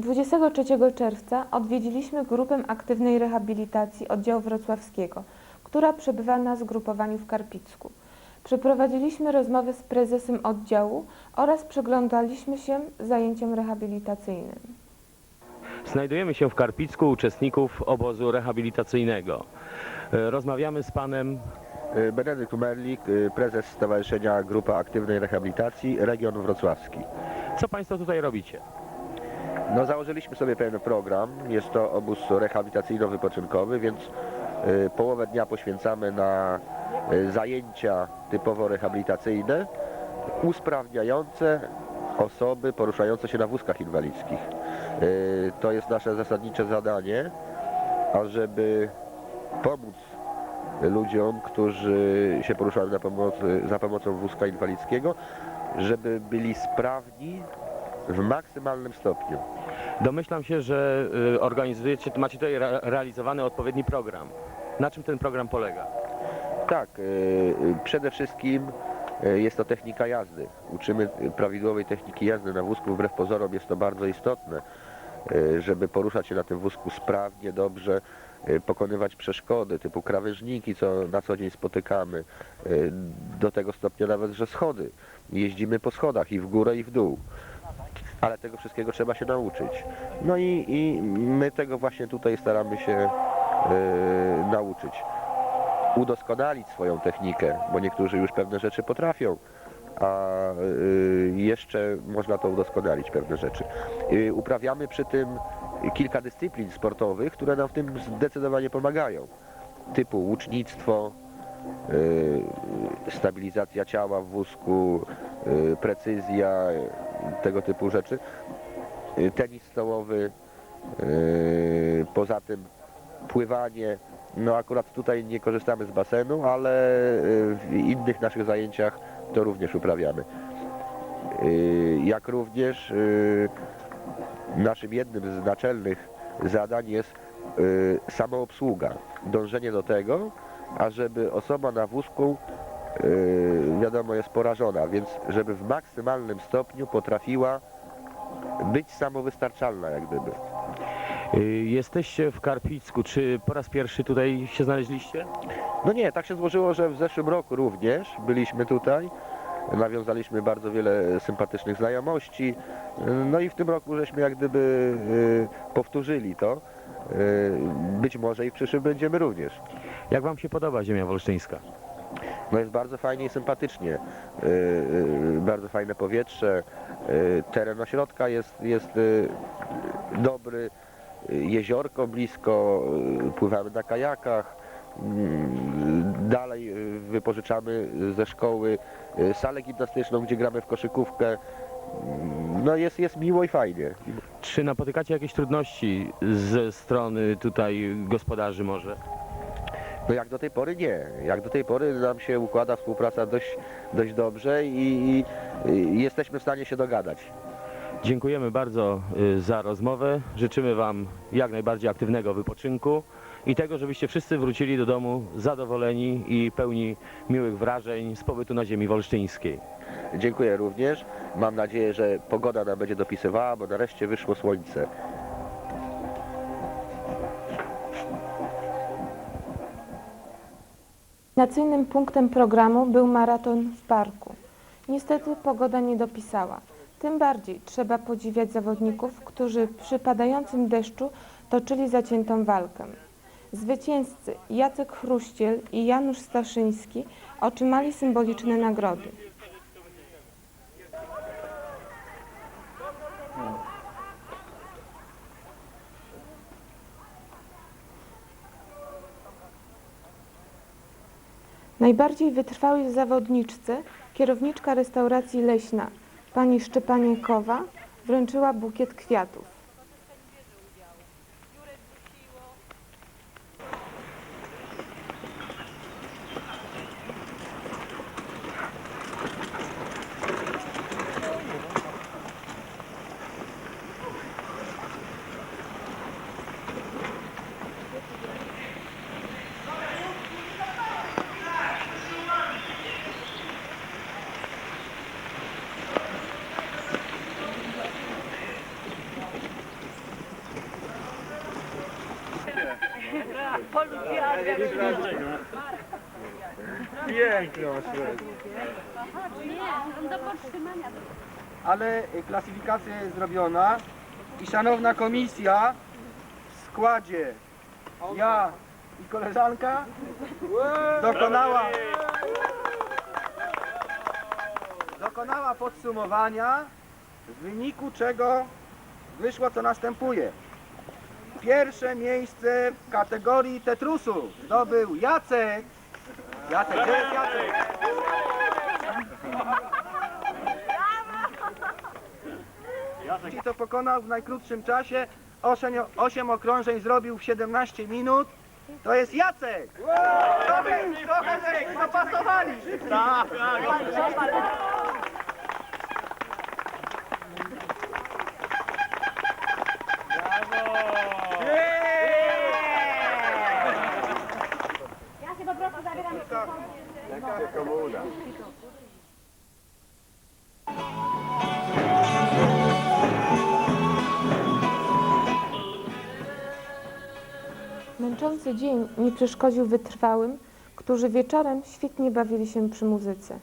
23 czerwca odwiedziliśmy grupę aktywnej rehabilitacji oddziału wrocławskiego, która przebywa na zgrupowaniu w Karpicku. Przeprowadziliśmy rozmowę z prezesem oddziału oraz przyglądaliśmy się zajęciom rehabilitacyjnym. Znajdujemy się w Karpicku uczestników obozu rehabilitacyjnego. E, Rozmawiamy z panem Y, Benedykt Merlik, y, prezes Stowarzyszenia Grupa Aktywnej Rehabilitacji, region wrocławski. Co państwo tutaj robicie? No, założyliśmy sobie pewien program, jest to obóz rehabilitacyjno-wypoczynkowy, więc y, połowę dnia poświęcamy na y, zajęcia typowo rehabilitacyjne, usprawniające osoby poruszające się na wózkach inwalidzkich. Y, To jest nasze zasadnicze zadanie, ażeby pomóc ludziom, którzy się poruszają na pomoc, za pomocą wózka inwalidzkiego, żeby byli sprawni w maksymalnym stopniu. Domyślam się, że y, organizujecie, macie tutaj re- realizowany odpowiedni program. Na czym ten program polega? Tak, y, y, przede wszystkim y, jest to technika jazdy. Uczymy prawidłowej techniki jazdy na wózku. Wbrew pozorom jest to bardzo istotne, y, żeby poruszać się na tym wózku sprawnie, dobrze, y, pokonywać przeszkody typu krawężniki, co na co dzień spotykamy. y, Do tego stopnia nawet, że schody. Jeździmy po schodach i w górę i w dół. Ale tego wszystkiego trzeba się nauczyć. No i, i my tego właśnie tutaj staramy się y, nauczyć udoskonalić swoją technikę, bo niektórzy już pewne rzeczy potrafią, a y, jeszcze można to udoskonalić pewne rzeczy. Y, Uprawiamy przy tym kilka dyscyplin sportowych, które nam w tym zdecydowanie pomagają, typu łucznictwo, y, stabilizacja ciała w wózku, y, precyzja, tego typu rzeczy, y, tenis stołowy, y, poza tym pływanie, no akurat tutaj nie korzystamy z basenu, ale y, w innych naszych zajęciach to również uprawiamy. Jak również naszym jednym z naczelnych zadań jest samoobsługa. Dążenie do tego, ażeby osoba na wózku wiadomo jest porażona, więc żeby w maksymalnym stopniu potrafiła być samowystarczalna jak gdyby. Y, Jesteście w Karpicku. Czy po raz pierwszy tutaj się znaleźliście? No nie, tak się złożyło, że w zeszłym roku również byliśmy tutaj. Nawiązaliśmy bardzo wiele sympatycznych znajomości. No i w tym roku żeśmy jak gdyby powtórzyli to. Być może i w przyszłym będziemy również. Jak wam się podoba ziemia wolsztyńska? No jest bardzo fajnie i sympatycznie. Y, y, Bardzo fajne powietrze. y, Teren ośrodka jest, jest dobry. Jeziorko blisko, pływamy na kajakach. Mm, Dalej wypożyczamy ze szkoły salę gimnastyczną, gdzie gramy w koszykówkę. Mm, No jest, jest miło i fajnie. Czy napotykacie jakieś trudności ze strony tutaj gospodarzy może? No jak do tej pory nie. Jak do tej pory nam się układa współpraca dość, dość dobrze i, i, i jesteśmy w stanie się dogadać. Dziękujemy bardzo y, za rozmowę. Życzymy Wam jak najbardziej aktywnego wypoczynku i tego, żebyście wszyscy wrócili do domu zadowoleni i pełni miłych wrażeń z pobytu na ziemi wolsztyńskiej. Dziękuję również. Mam nadzieję, że pogoda nam będzie dopisywała, bo nareszcie wyszło słońce. Nacyjnym punktem programu był maraton w parku. Niestety pogoda nie dopisała. Tym bardziej trzeba podziwiać zawodników, którzy przy padającym deszczu toczyli zaciętą walkę. Zwycięzcy Jacek Chruściel i Janusz Staszyński otrzymali symboliczne nagrody. Najbardziej wytrwałej zawodniczce kierowniczka restauracji Leśna, pani Szczepaniakowa, wręczyła bukiet kwiatów. Ale y, klasyfikacja jest zrobiona i szanowna komisja w składzie ja i koleżanka dokonała dokonała podsumowania w wyniku czego wyszło co następuje. Pierwsze miejsce w kategorii Tetrusu zdobył Jacek. Jacek, gdzie jest Jacek? I to pokonał w najkrótszym czasie. 8, 8 okrążeń zrobił w 17 minut. To jest Jacek! Trochę, trochę dopasowali. Tak, Ja Męczący dzień nie przeszkodził wytrwałym, którzy wieczorem świetnie bawili się przy muzyce.